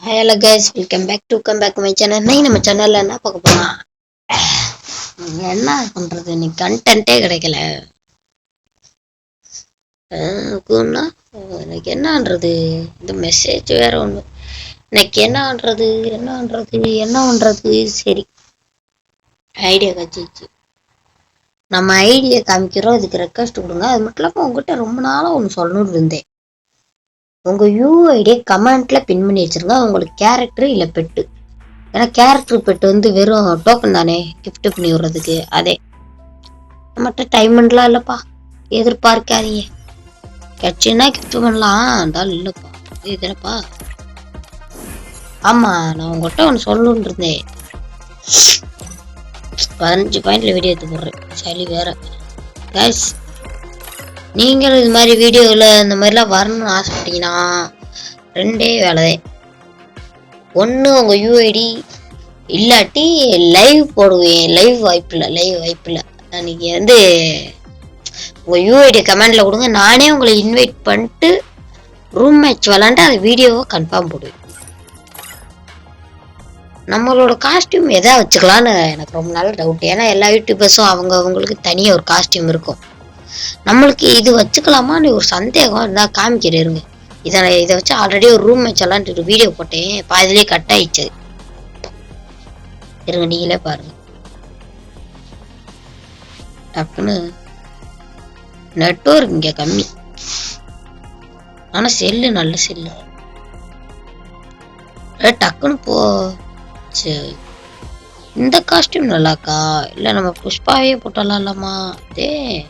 Hello guys welcome back to come back my channel இன்னைக்கு நம்ம சேனல்ல என்ன பார்க்க போறோம்? என்ன பண்றது? இன்னைக்கு கண்டென்ட்டே கிடைக்கல. அஹ் கூண்ணா, எனக்கு என்னன்றது இந்த மெசேஜ் வேற ஒண்ணு. இன்னைக்கு என்னன்றது என்னன்றது என்ன பண்றது? சரி. ஐடியா கச்சிச்சு நம்ம ஐடியா காமிக்கிறோம். இதுக்கு ரெக்வஸ்ட் கொடுங்க. அது மட்டும் இல்லாமல் உங்ககிட்ட ரொம்ப நாளா ஒன்று சொல்லணும்னு இருந்தேன். உங்கள் யூஐடியை கமெண்ட்டில் பின் பண்ணி வச்சுருங்க. உங்களுக்கு கேரக்டர் இல்லை பெட்டு. ஏன்னா கேரக்டர் பெட்டு வந்து வெறும் டோக்கன் தானே. கிஃப்ட் பண்ணி விடுறதுக்கு. அதே. நம்மகிட்ட டைமண்ட்லாம் இல்லைப்பா. எதிர்பார்க்காதீங்க. கட்சின்னா கிஃப்ட் பண்ணலாம். இருந்தாலும் இல்லைப்பா. இது என்னப்பா நான் உங்கள்கிட்ட ஒன்று சொல்லணும்னு இருந்தேன். பதினஞ்சு பாயிண்டில் வீடியோ எடுத்து போடுறேன். சளி வேற. கேஸ் நீங்களும் இது மாதிரி வீடியோவில் இந்த மாதிரிலாம் வரணும்னு ஆசைப்பட்டீங்கன்னா ரெண்டே வேலைதான் ஒன்று உங்கள் யூஐடி இல்லாட்டி லைவ் போடுவேன் லைவ் வாய்ப்பில்லை லைவ் வாய்ப்பில்லை நீங்கள் வந்து உங்கள் யூஐடி கமெண்டில் கொடுங்க. நானே உங்களை இன்வைட் பண்ணிட்டு ரூம் மேட்ச் விளாண்டு அந்த வீடியோவை கன்ஃபார்ம் போடுவேன். நம்மளோட காஸ்டியூம் எதா வச்சுக்கலான்னு எனக்கு ரொம்ப நாள் டவுட் ஏன்னா எல்லா யூடியூபர்ஸும் அவங்க அவங்களுக்கு தனியாக ஒரு காஸ்டியூம் இருக்கும். நம்மளுக்கு இது வச்சுக்கலாமான்னு ஒரு சந்தேகம் இருந்தா காமிக்கிற இருங்க. இதை இதை வச்சு ஆல்ரெடி ஒரு ரூம் வச்சலான்ட்டு ஒரு வீடியோ போட்டேன். பாதிலே கட் ஆயிடுச்சு. இருங்க நீங்களே பாருங்க. டக்குன்னு நெட்ஒர்க் இங்க கம்மி. ஆனா செல்லு நல்ல செல்லு. ஏ, டக்குன்னு போ. சரி இந்த காஸ்டியூம் நல்லாக்கா? இல்ல நம்ம புஷ்பாவே போட்டலாம் இல்லாமா அதே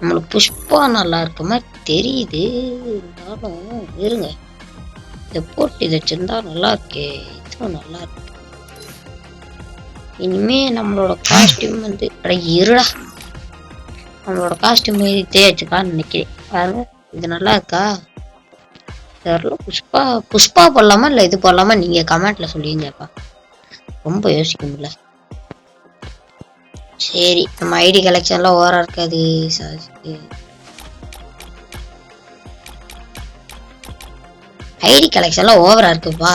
நம்மளுக்கு புஷ்பா நல்லா இருக்க மாதிரி தெரியுது. இருந்தாலும் இருங்க. இதை போட்டு இதை வச்சுருந்தா நல்லா இருக்கு. இதுவும் நல்லா இருக்கு. இனிமே நம்மளோட காஸ்டியூம் வந்து அட இருடா. நம்மளோட காஸ்டியூம் தேய்ச்சிக்கான்னு நினைக்கிறேன். பாருங்க இது நல்லா இருக்கா? தெரியல புஷ்பா புஷ்பா போடலாமா இல்லை இது போடலாமா? நீங்கள் கமெண்ட்ல சொல்லிங்கப்பா ரொம்ப யோசிக்க முடியல. சரி நம்ம ஐடி கலெக்ஷன்லாம் ஓவரா இருக்காது ஐடி கலெக்ஷன்லாம் ஓவரா இருக்குப்பா.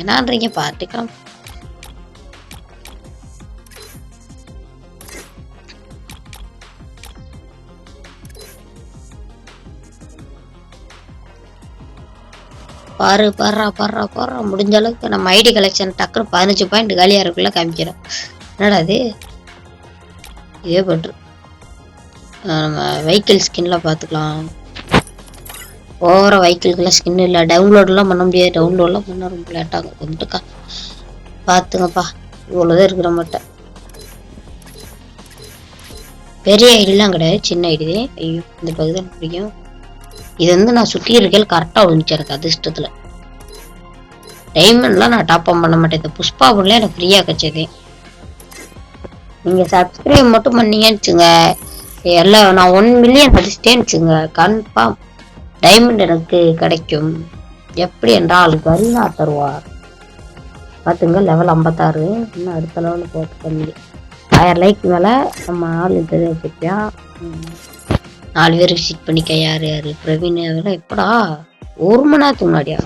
என்னன்றீங்க பார்த்துக்கலாம். பாரு பாடுறா பாடுறா பாடுறா முடிஞ்ச அளவுக்கு நம்ம ஐடி கலெக்ஷன் டக்குனு பதினஞ்சு பாயிண்ட் காலியாக இருக்குள்ள காமிக்கிறோம். என்னடா இது? இதே பண்று நம்ம வெஹிக்கிள் ஸ்கின்லாம் பார்த்துக்கலாம் ஓவரா வெஹிக்கிள்க்குலாம் ஸ்கின் இல்லை. டவுன்லோடெலாம் பண்ண முடியாது. டவுன்லோடெலாம் பண்ண ரொம்ப லேட்டாகும் வந்துட்டுக்கா பார்த்துங்கப்பா இவ்வளோதான் இருக்கிற மாட்டேன் பெரிய ஐடிலாம் கிடையாது. சின்ன ஐடி தான் ஐயோ இந்த பகுதி தான் பிடிக்கும். இது வந்து நான் சுற்றி இருக்கையில் கரெக்டாக விழுந்துச்சு எனக்கு அதிர்ஷ்டத்தில் டைமண்ட்லாம் நான் டாப் அப் பண்ண மாட்டேன். இந்த புஷ்பா பொருளே எனக்கு ஃப்ரீயாக கிடச்சது. நீங்கள் சப்ஸ்கிரைப் மட்டும் பண்ணீங்கன்னு வச்சுங்க எல்லாம் நான் ஒன் மில்லியன் அடிச்சிட்டேன்னு வச்சுங்க கன்ஃபார்ம் டைமண்ட் எனக்கு கிடைக்கும். எப்படி என்றால் கருணா தருவார். பார்த்துங்க லெவல் ஐம்பத்தாறு. இன்னும் அடுத்த லெவலில் போட்டு பண்ணி. ஆயிரம் லைக் மேலே நம்ம ஆள் இது வச்சுருப்பியான் நாலு பேர் விசிட் பண்ணிக்க யார் யார்? பிரவீன் அதெல்லாம் எப்படா? ஒரு மணி நேரத்துக்கு முன்னாடியா?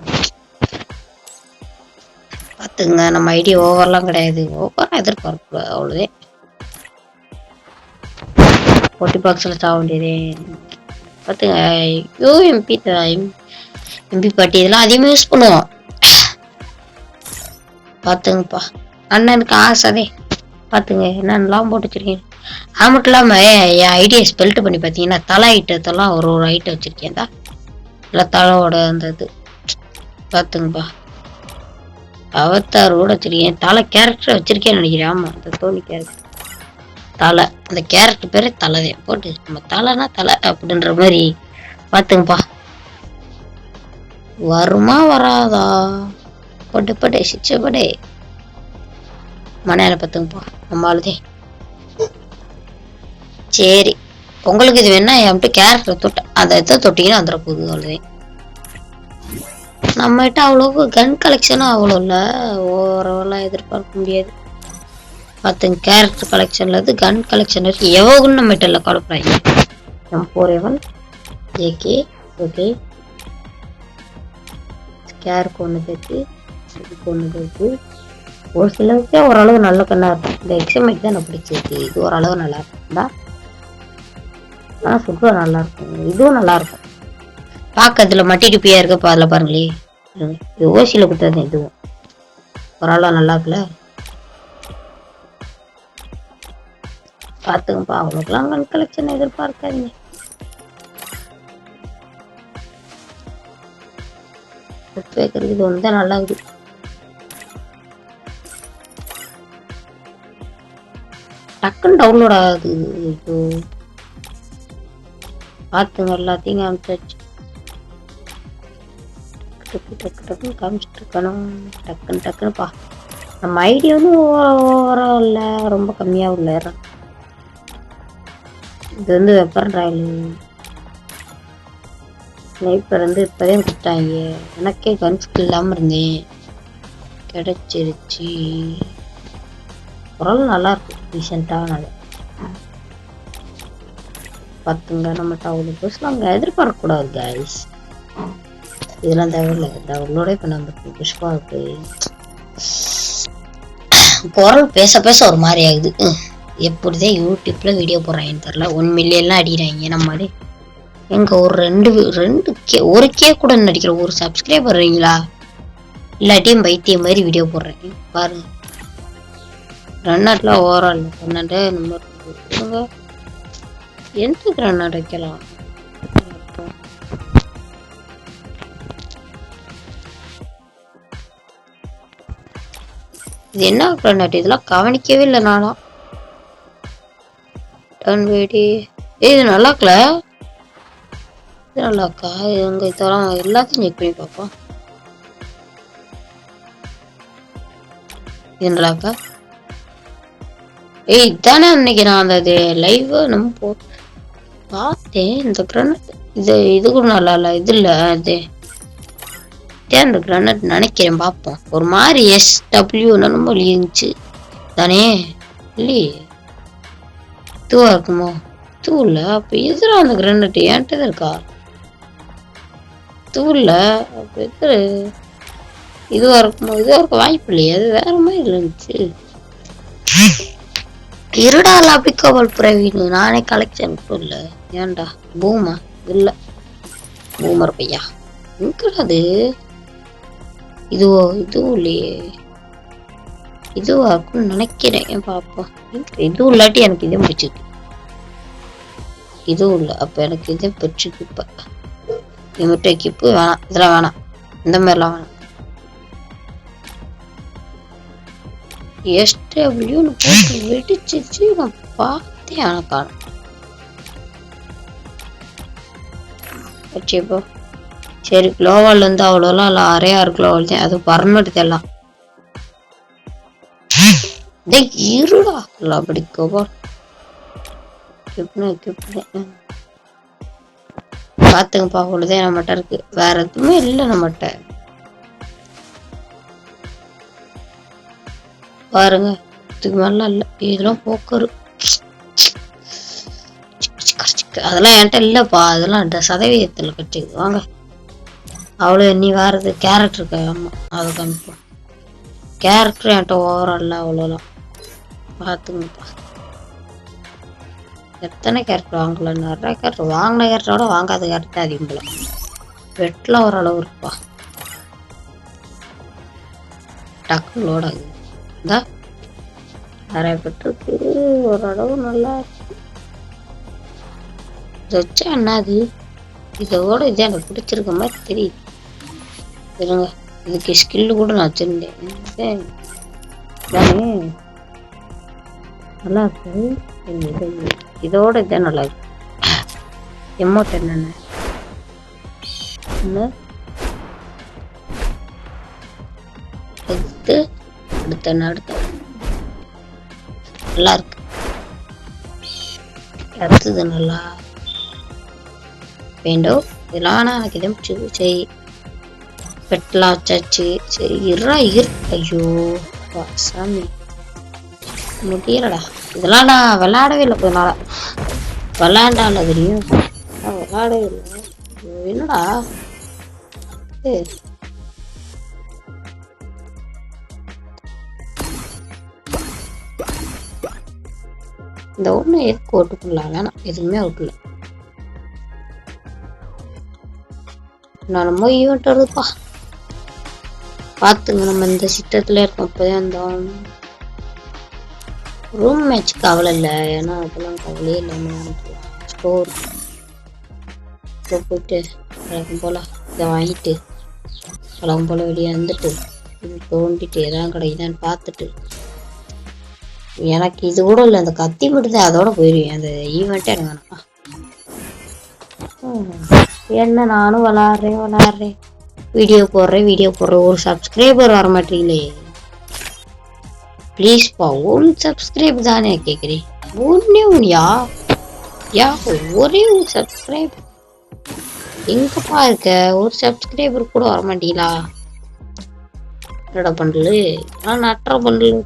பார்த்துங்க நம்ம ஐடியா ஓவர்லாம் கிடையாது. ஓவராக எதிர்பார்க்கல அவ்வளோதே பொட்டி பாக்ஸில் சாக வேண்டியதே பார்த்துங்க ஐயோ எம்பி எம்பி பாட்டி இதெல்லாம் அதிகமாக யூஸ் பண்ணுவோம். பார்த்துங்கப்பா அண்ணனுக்கு ஆசைதே பார்த்துங்க என்னென்னலாம் போட்டு வச்சிருக்கீங்க. அது மட்டும் இல்லாமல் என் ஐடியை ஸ்பெல்ட் பண்ணி பார்த்தீங்கன்னா தலை ஐட்டத்தெல்லாம் ஒரு ஒரு ஐட்டம் வச்சுருக்கேன்டா இல்லை தலையோட அந்த இது. பார்த்துங்கப்பா அவத்தார் கூட தலை கேரக்டர் வச்சுருக்கேன்னு நினைக்கிறேன். ஆமாம் அந்த தோனி கேரக்டர் தலை. அந்த கேரக்டர் பேரே தலைதான் போட்டு நம்ம தலைனா தலை அப்படின்ற மாதிரி பார்த்துங்கப்பா. வருமா வராதா? பட்டு படே சிச்ச படே. மனையில பார்த்துங்கப்பா. நம்மளுதே சரி. உங்களுக்கு இது வேணா என்கிட்ட கேரக்டர் தொட்ட அதை எதை தொட்டிங்கன்னா வந்துட போகுது அவ்வளோதான் நம்மகிட்ட அவ்வளோக்கு கன் கலெக்ஷனும் அவ்வளோ இல்லை. ஓவரெல்லாம் எதிர்பார்க்க முடியாது. பார்த்துங்க கேரக்டர் கலெக்ஷன்ல இருந்து கன் கலெக்ஷன் இருக்கு எவ்வளோன்னு நம்மகிட்ட இல்லை கலப்புறாங்க எம் ஃபோர் எவன் ஏகே ஓகே கேருக்கு ஒன்று சேர்த்து கொண்டு ஒன்று சேர்த்து ஒரு சிலருக்கே ஓரளவு நல்ல கண்ணா இருக்கும். இந்த எக்ஸாமைக்கு தான் நான் பிடிச்சிருக்கு. இது ஓரளவு நல்லா இருக்கும்டா. ஆனால் சுற்றுலா நல்லா இருக்கும். இதுவும் நல்லா இருக்கும். பார்க்கறதுல மட்டிட்டு டிப்பியா இருக்கு இப்போ அதில் பாருங்களே இது ஓசியில் கொடுத்தது இதுவும் ஓரளவு நல்லா இருக்குல்ல? பார்த்துங்கப்பா அவ்வளோக்கெல்லாம் கண் கலெக்ஷன் எதிர்பார்க்காதீங்க. புக் வைக்கிறது இது ஒன்று தான் நல்லா இருக்குது டக்குன்னு டவுன்லோட் ஆகுது ஐயோ பார்த்துங்க எல்லாத்தையும் காமிச்சாச்சு டக்கு டக்கு டக்குன்னு காமிச்சிட்டு இருக்கணும். டக்குன்னு டக்குன்னுப்பா. நம்ம ஐடியா வந்து ஓவரம் இல்லை ரொம்ப கம்மியாக உள்ள இது வந்து வெப்பன் ராயல். ஸ்னைப்பர் வந்து இப்போதான் கொடுத்தாங்க எனக்கே கன்ஸ்க்கு இல்லாமல் இருந்தேன். கிடச்சிருச்சு. குரல் நல்லா இருக்கு. ரீசெண்டாக நல்லா. பார்த்துங்க நம்ம டவுன் புதுசில் அங்கே எதிர்பார்க்கக்கூடாது கைஸ் இதெல்லாம் தேவையில்லை. டவுன்லோடே இப்போ நம்ம புஷ்பாவுக்கு. குரல் பேச பேச ஒரு மாதிரி ஆகுது. எப்படி எப்படிதான் யூடியூப்ல வீடியோ போடுறாங்கன்னு தெரில ஒன் மில்லியன்லாம் அடிக்கிறாங்க. நம்ம மாதிரி. எங்க ஒரு ரெண்டு ரெண்டு கே ஒரு கே கூட நடிக்கிற ஒரு சப்ஸ்கிரைபர் வரீங்களா இல்லாட்டியும் பைத்தியம் மாதிரி வீடியோ போடுறேன் பாருங்க. ரன்னாட்ல ஓவரால் பன்னெண்டு நம்பர் எந்த ரன்னாட் வைக்கலாம்? இது என்ன கிரானைட் இதெல்லாம் கவனிக்கவே இல்லை நானும். டர்ன் ஏய் இது நல்லா இருக்கல இது நல்லா இருக்கா இவங்க இதெல்லாம் எல்லாத்தையும் செக் பண்ணி பார்ப்போம். இது நல்லா இருக்கா ஏய் இதானே அன்னைக்கு நான் அந்த லைவ் நம்ம போ பார்த்தேன். இந்த கிரானைட் இது இது கூட நல்லா இல்லை. இது இல்லை அது. ஏன் அந்த கிரானைட் நினைக்கிறேன் பார்ப்போம். ஒரு மாதிரி எஸ் டபிள்யூ என்னமோ இருந்துச்சு. தானே? இல்லையே. தூவா இருக்குமோ தூள்ல அப்ப எதிரா அந்த கிரானைட் ஏன்ட்டு இருக்கா? தூள்ல அப்ப எதிர? இதுவா இருக்குமோ இதுவா இருக்க வாய்ப்பு இல்லையே அது வேற மாதிரி இருந்துச்சு. இருடா லாபிக்கோபால் பிரவீன் நானே கலெக்ஷன் போடல. ஏன்டா பூமா? இல்ல. பூமர் பையா? எங்கடா அது? இதுவோ இதுவும் இல்லையே. இதுவா இருக்கும்னு நினைக்கிறேன். பாப்போம். இதுவும் இல்லாட்டி எனக்கு இதே பிடிச்சிருக்கு. இதுவும் இல்லை. அப்போ எனக்கு இதே பிடிச்சிருக்கு. இப்போ இமிட்டை கிப்பு வேணாம். இதெல்லாம் வேணாம். இந்த மாதிரிலாம் வேணாம். எஸ்டபிள்யூன்னு போட்டு வெடிச்சிச்சு. நான் பார்த்தேன் ஆனால் காணும் வச்சுப்போ சரி குளோவால் இருந்து அவ்வளோலாம் இல்லை. அரையா குளோவால் தான் அது பர்மனெண்ட் எல்லாம். டேய் இருடா. அப்படி கோபா கிப்னு கிப்னு பார்த்துங்கப்பா அவ்வளோதான் நம்மகிட்ட இருக்கு. வேற எதுவுமே இல்லை நம்மகிட்ட. பாருங்க இதுக்கு மேலாம் இல்லை. இதெல்லாம் போக்கரு. அதெல்லாம் என்கிட்ட இல்லைப்பா. அதெல்லாம் இந்த சதவீதத்தில் கட்டிக்கு. வாங்க. அவ்வளோ நீ வேறது இருக்க ஆமாம் அதை காமிப்போம். கேரக்டர் என்கிட்ட ஓவரால் அவ்வளோலாம். பார்த்துங்கப்பா. எத்தனை கேரட் வாங்கலாம் நிறைய கேரட் வாங்கின கேரட்டோட வாங்காத கேரக்டர் அதிகம் போல வெட்டில் ஓரளவு இருப்பா டக்கு லோட் ஆகுது. இந்தா நிறைய பெட்ருக்கு ஓரளவு நல்லா இருக்கு. வச்சா என்னது இதோட இது எனக்கு பிடிச்சிருக்க மாதிரி தெரியுது. இருங்க இதுக்கு ஸ்கில்லு கூட நான் வச்சிருந்தேன். தானே நல்லா இருக்கு இது இதோட இதான் நல்லா இருக்கு எமௌண்ட் என்னென்ன அடுத்து அடுத்த அடுத்த? நல்லா இருக்கு அடுத்தது நல்லா வேண்டும். இதெல்லாம் ஆனால் எனக்கு எதுவும் பிடிச்சது சரி. பெட்லாம் வச்சாச்சு. சரி இருடா இரு. ஐயோ சாமி. முடியலடா இதெல்லாம் நான் விளையாடவே இல்லை கொஞ்ச நாளாக விளாண்டான தெரியும். நான் விளாடவே இல்லை. என்னடா? இந்த ஒன்று எதுக்கு ஓட்டுக்கலாம் வேணாம். எதுவுமே ஓட்டல. நான் ரொம்ப ஈவெண்ட் வருதுப்பா. பார்த்துங்க நம்ம இந்த சிட்டத்தில் இருக்கோம். அப்போதான் இந்த ரூம் மேட்ச் கவலை இல்லை ஏன்னா அதெல்லாம் கவலையே இல்லாமல் ஸ்டோர் போயிட்டு வழக்கம் போல் இதை வாங்கிட்டு வழக்கம் போல் வெளியே வந்துட்டு தோண்டிட்டு எதாவது கிடைக்குதான்னு பார்த்துட்டு. எனக்கு இது கூட இல்லை. அந்த கத்தி மட்டும்தான் அதோட போயிடுவேன் அந்த ஈவெண்ட்டே எனக்கு வேணாம். என்ன நானும் விளாட்றேன் விளாட்றேன். வீடியோ போடுறேன் வீடியோ போடுறேன். ஒரு சப்ஸ்கிரைபர் வர மாட்டீங்களே ப்ளீஸ்ப்பா ஒரு சப்ஸ்கிரைப் தானே கேட்குறேன் ஒன்றே ஒன்றியா யா ஒரே ஒரு சப்ஸ்கிரைப் எங்கப்பா இருக்க ஒரு சப்ஸ்கிரைபர் கூட வர மாட்டீங்களா? என்னடா பண்டலு ஆனால் நட்டுற பண்டல்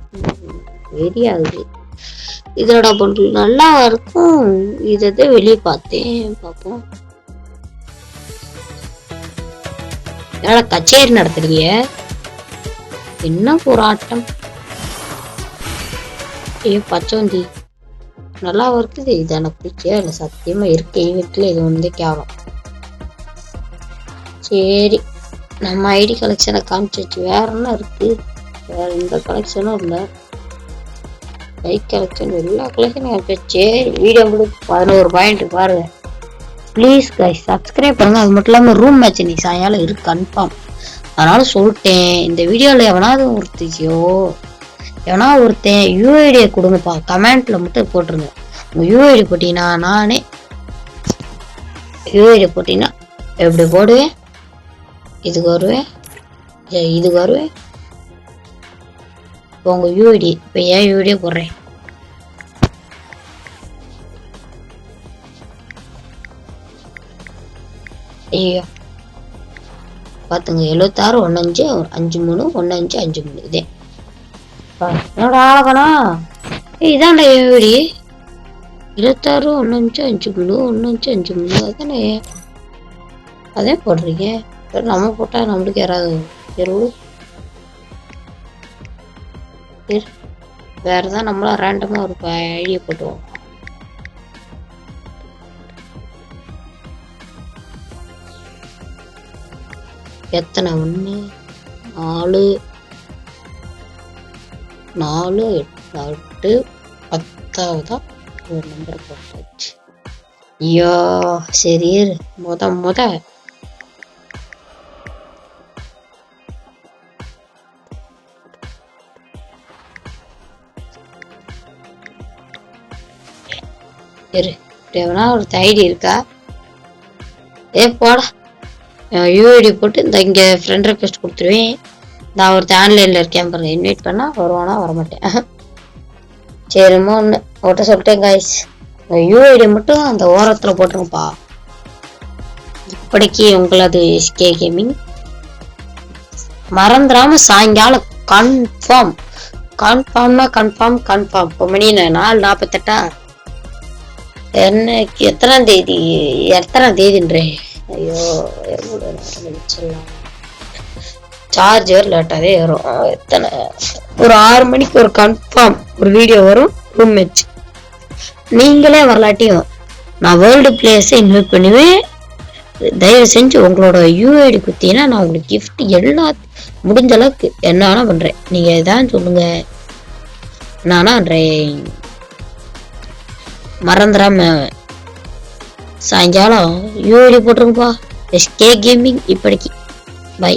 வெறியாகுது இதோட பண்டல் நல்லா இருக்கும். இதை வெளியே பார்த்தேன். பார்ப்போம். என்னடா கச்சேரி நடத்துறீங்க? என்ன போராட்டம்? ஏ பச்சோந்தி நல்லா இருக்குது. இது எனக்கு பிடிக்கவே இல்லை சத்தியமா இருக்க. வீட்டில் இது வந்து கேவலம். சரி. நம்ம ஐடி கலெக்ஷனை காமிச்சிச்சு வேற என்ன இருக்குது வேற எந்த கலெக்ஷனும் இல்லை. பைக் கலெக்ஷன் எல்லா கலெக்ஷனும் காமிச்சாச்சு சரி. வீடியோ முடி. பதினோரு பாயிண்ட் பாருங்க ப்ளீஸ் கைஸ் சப்ஸ்கிரைப் பண்ணுங்கள் அது மட்டும் இல்லாமல் ரூம் மேட்ச் நீ சாயங்காலம் இருக்கு. கன்ஃபார்ம் அதனால சொல்லிட்டேன். இந்த வீடியோவில் எவனாவது ஒருத்திக்கோ ஏன்னா ஒருத்தன் யூஐடியை கொடுங்கப்பா. கமெண்ட்ல மட்டும் போட்டிருங்க. உங்க யூஐடி போட்டீங்கன்னா நானே யூஐடி போட்டீங்கன்னா எப்படி போடுவேன் இதுக்கு வருவேன் இதுக்கு வருவேன் இப்போ உங்க யூஐடி இப்போ ஏன் யூஐடியே போடுறேன்? ஐயோ. பார்த்துங்க எழுபத்தாறு ஒன்று அஞ்சு அஞ்சு மூணு ஒன்று அஞ்சு அஞ்சு மூணு. இதே. என்னோட ஆளகனா ஏய் இதான்டா என் வீடு. இருபத்தாறு ஒன்று அஞ்சு அஞ்சு மூணு ஒன்று அஞ்சு அஞ்சு மூணு அதானே? அதே போடுறீங்க நம்ம போட்டால் நம்மளுக்கு யாராவது இருபது சரி வேற தான் நம்மளா ரேண்டமாக ஒரு ஐடியா போட்டுவோம். எத்தனை ஒன்று நாலு. நாலு எட்டு எட்டு பத்தாவதா ஒரு நம்பர் போட்டாச்சு. ஐயோ சரி முத முத. இரு. எவனா ஒரு ஐடி இருக்கா? ஏ போடா. யூஐடி போட்டு இந்த இங்கே ஃப்ரெண்ட் ரெக்வெஸ்ட் கொடுத்துருவேன். நான் ஒருத்தன் ஆன்லைனில் இருக்கேன் பாருங்க. இன்வைட் பண்ணால் வருவானா வரமாட்டேன். சரிம்மா ஒன்று ஓட்ட சொல்லிட்டேன் காய்ஸ் யூஐடி மட்டும் அந்த ஓரத்தில் போட்டுருங்கப்பா. இப்படிக்கு உங்களது எஸ்கே கேமிங் மறந்துடாம சாயங்காலம் கன்ஃபார்ம் கன்ஃபார்ம்னா கன்ஃபார்ம் கன்ஃபார்ம் இப்போ மணி நாலு நாற்பத்தெட்டா என்னைக்கு எத்தனாம் தேதி எத்தனாம் தேதின்றே? ஐயோ எவ்வளோ சார்ஜர் லேட்டாகவே வரும் எத்தனை? ஒரு ஆறு மணிக்கு ஒரு கன்ஃபார்ம் ஒரு வீடியோ வரும் ரூம் மேட்ச் நீங்களே வரலாட்டியும் நான் வேர்ல்டு பிளேயர்ஸை இன்வைட் பண்ணுவேன். தயவு செஞ்சு உங்களோட யூஐடி குத்தினா நான் உங்களுக்கு கிஃப்ட் எல்லா முடிஞ்ச அளவுக்கு என்ன வேணா பண்றேன். நீங்க இதான் சொல்லுங்க. நானா மறந்துடாம. சாயங்காலம் யூஐடி போட்டுருங்கப்பா. எஸ்கே கேமிங் இப்படிக்கு. பை